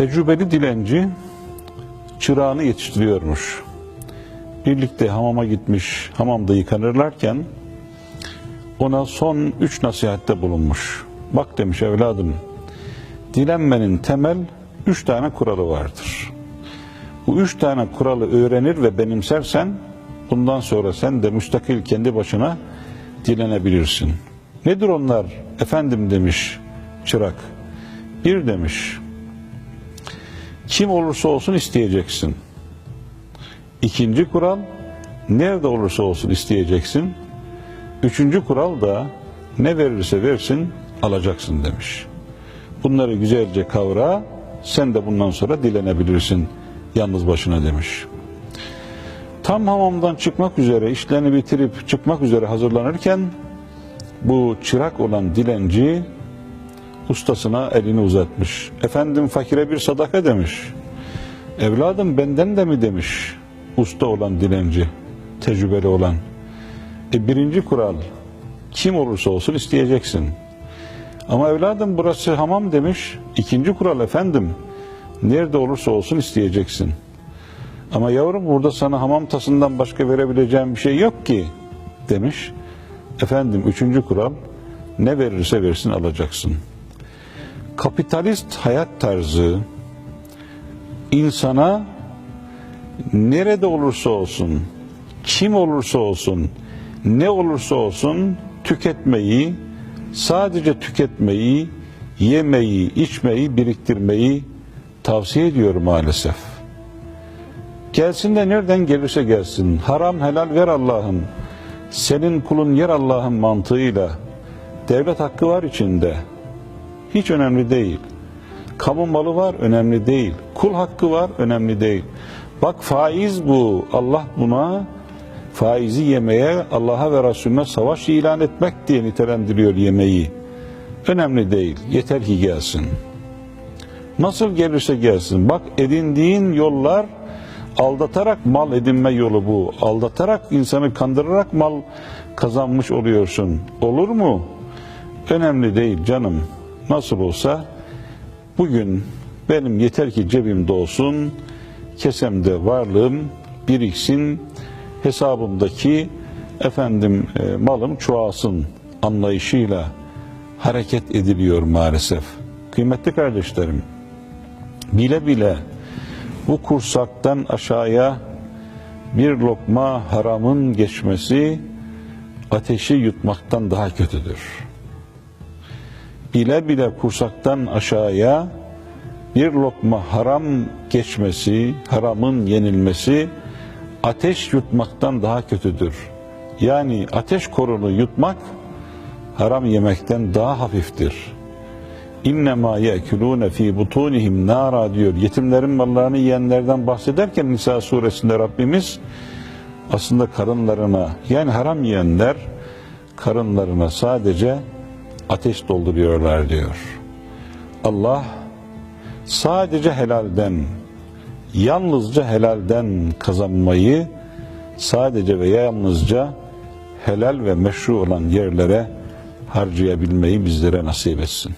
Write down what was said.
Tecrübeli dilenci çırağını yetiştiriyormuş. Birlikte hamama gitmiş, hamamda yıkanırlarken ona son üç nasihatte bulunmuş. Bak demiş evladım, dilenmenin temel üç tane kuralı vardır. Bu üç tane kuralı öğrenir ve benimsersen bundan sonra sen de müstakil kendi başına dilenebilirsin. Nedir onlar? Efendim demiş çırak. Bir demiş, kim olursa olsun isteyeceksin. İkinci kural, nerede olursa olsun isteyeceksin. Üçüncü kural da ne verirse versin alacaksın demiş. Bunları güzelce kavra, sen de bundan sonra dilenebilirsin yalnız başına demiş. Tam hamamdan çıkmak üzere, işlerini bitirip çıkmak üzere hazırlanırken bu çırak olan dilenci ustasına elini uzatmış. Efendim fakire bir sadaka demiş. Evladım benden de mi demiş usta olan dilenci, tecrübeli olan. E birinci kural kim olursa olsun isteyeceksin. Ama evladım burası hamam demiş. İkinci kural efendim nerede olursa olsun isteyeceksin. Ama yavrum burada sana hamam tasından başka verebileceğim bir şey yok ki demiş. Efendim üçüncü kural ne verirse versin alacaksın. Kapitalist hayat tarzı insana nerede olursa olsun, kim olursa olsun, ne olursa olsun tüketmeyi, sadece tüketmeyi, yemeyi, içmeyi, biriktirmeyi tavsiye ediyor maalesef. Gelsin de nereden gelirse gelsin. Haram helal ver Allah'ım. Senin kulun yer Allah'ın mantığıyla. Devlet hakkı var içinde. Hiç önemli değil. Kamu malı var önemli değil. Kul hakkı var önemli değil. Bak faiz bu. Allah buna faizi yemeye Allah'a ve Resulüne savaş ilan etmek diye nitelendiriyor yemeği. Önemli değil. Yeter ki gelsin. Nasıl gelirse gelsin. Bak edindiğin yollar aldatarak mal edinme yolu bu. Aldatarak insanı kandırarak mal kazanmış oluyorsun. Olur mu? Önemli değil canım. Nasıl olsa bugün benim yeter ki cebimde olsun, kesemde varlığım biriksin, hesabımdaki efendim e, malım çoğalsın anlayışıyla hareket ediliyor maalesef. Kıymetli kardeşlerim, bile bile bu kursaktan aşağıya bir lokma haramın geçmesi ateşi yutmaktan daha kötüdür. Bile bile kursaktan aşağıya bir lokma haram geçmesi, haramın yenilmesi ateş yutmaktan daha kötüdür. Yani ateş korunu yutmak haram yemekten daha hafiftir. İnnemâ ye'kulûne fî butunihim nâra diyor. Yetimlerin mallarını yiyenlerden bahsederken Nisa suresinde Rabbimiz aslında karınlarına yani haram yiyenler karınlarına sadece ateş dolduruyorlar diyor. Allah sadece helalden yalnızca helalden kazanmayı sadece ve yalnızca helal ve meşru olan yerlere harcayabilmeyi bizlere nasip etsin.